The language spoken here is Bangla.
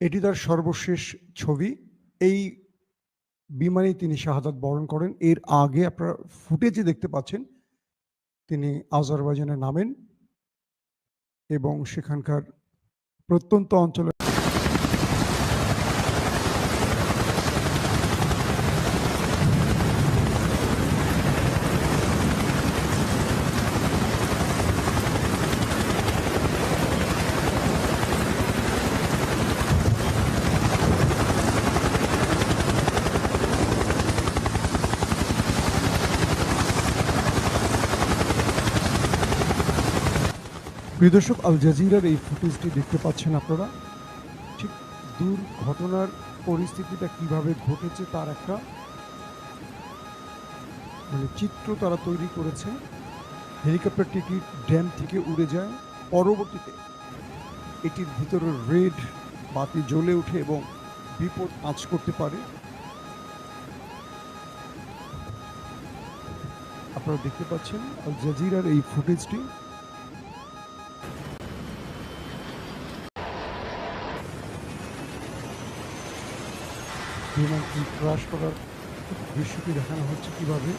এটি তার সর্বশেষ ছবি। এই বিমানে তিনি শাহাদাত বরণ করেন। এর আগে আপনারা ফুটেজে দেখতে পাচ্ছেন, তিনি আজারবাইজানে নামেন এবং সেখানকার প্রত্যন্ত অঞ্চলে প্রিয় দর্শক, আল জাজিরার এই ফুটেজটি দেখতে পাচ্ছেন আপনারা। ঠিক দুর্ঘটনার পরিস্থিতিটা কীভাবে ঘটেছে তার একটা মানে চিত্র তারা তৈরি করেছে। হেলিকপ্টারটি একটি ড্যাম থেকে উড়ে যায়। পরবর্তীতে এটির ভিতরে রেড বাতি জ্বলে ওঠে এবং বিপদ আঁচ করতে পারে। আপনারা দেখতে পাচ্ছেন, আল জাজিরার এই ফুটেজটি বিমানটি ক্রাশ করার দৃশ্যটি দেখানো হচ্ছে কীভাবে।